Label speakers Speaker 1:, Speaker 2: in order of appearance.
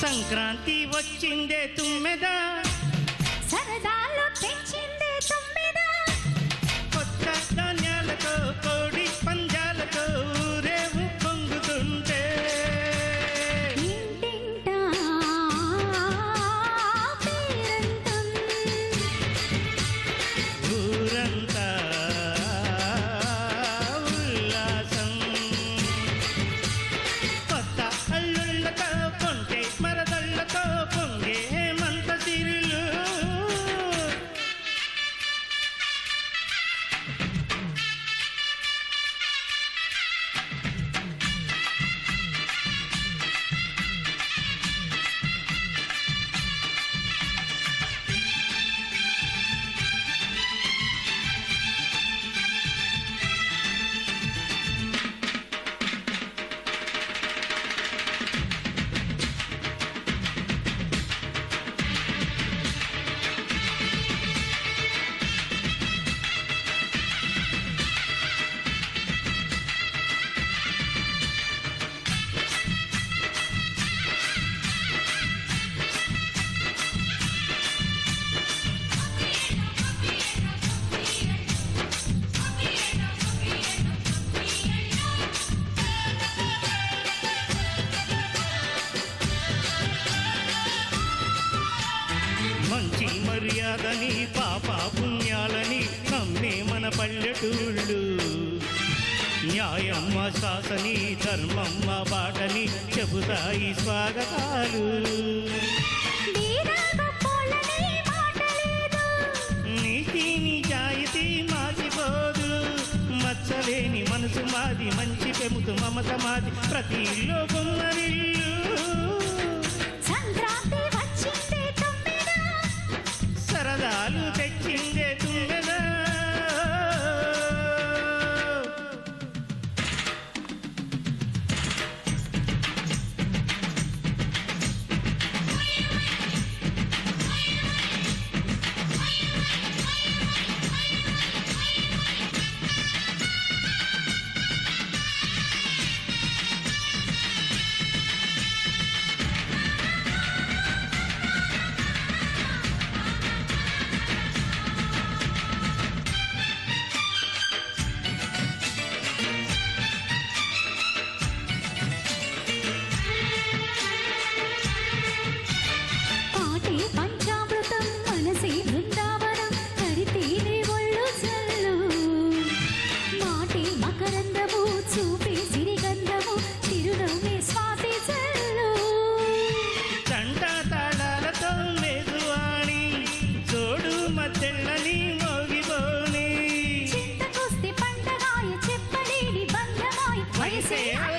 Speaker 1: సంక్రాంతి వచ్చిందే తుమ్మెదా.
Speaker 2: సరదాలో తెచ్చిందే తుమ్మెదా.
Speaker 1: మంచి మర్యాదని పాప పుణ్యాలని నమ్మే మన పల్లెటూళ్ళు. న్యాయమ్మ శాసని ధర్మమ్మ బాటని చెబుతాయి స్వాగతాలు. నీతి నిజాయితీ మాసిపోదు మచ్చలేని మనసు మాది మంచి పెముతు మమత మాది. ప్రతి ఇల్లు Sim.